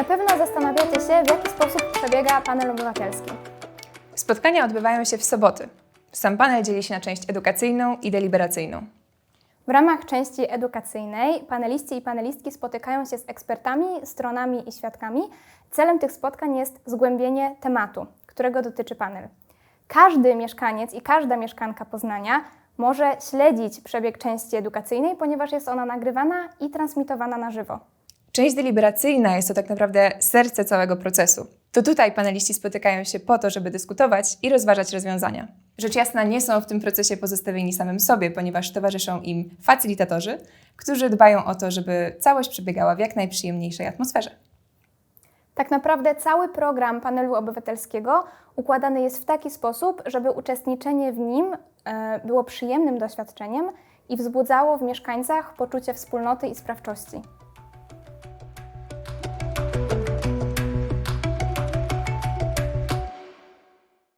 Na pewno zastanawiacie się, w jaki sposób przebiega panel obywatelski. Spotkania odbywają się w soboty. Sam panel dzieli się na część edukacyjną i deliberacyjną. W ramach części edukacyjnej paneliści i panelistki spotykają się z ekspertami, stronami i świadkami. Celem tych spotkań jest zgłębienie tematu, którego dotyczy panel. Każdy mieszkaniec i każda mieszkanka Poznania może śledzić przebieg części edukacyjnej, ponieważ jest ona nagrywana i transmitowana na żywo. Część deliberacyjna jest to tak naprawdę serce całego procesu. To tutaj paneliści spotykają się po to, żeby dyskutować i rozważać rozwiązania. Rzecz jasna, nie są w tym procesie pozostawieni samym sobie, ponieważ towarzyszą im facylitatorzy, którzy dbają o to, żeby całość przebiegała w jak najprzyjemniejszej atmosferze. Tak naprawdę cały program panelu obywatelskiego układany jest w taki sposób, żeby uczestniczenie w nim e, było przyjemnym doświadczeniem i wzbudzało w mieszkańcach poczucie wspólnoty i sprawczości.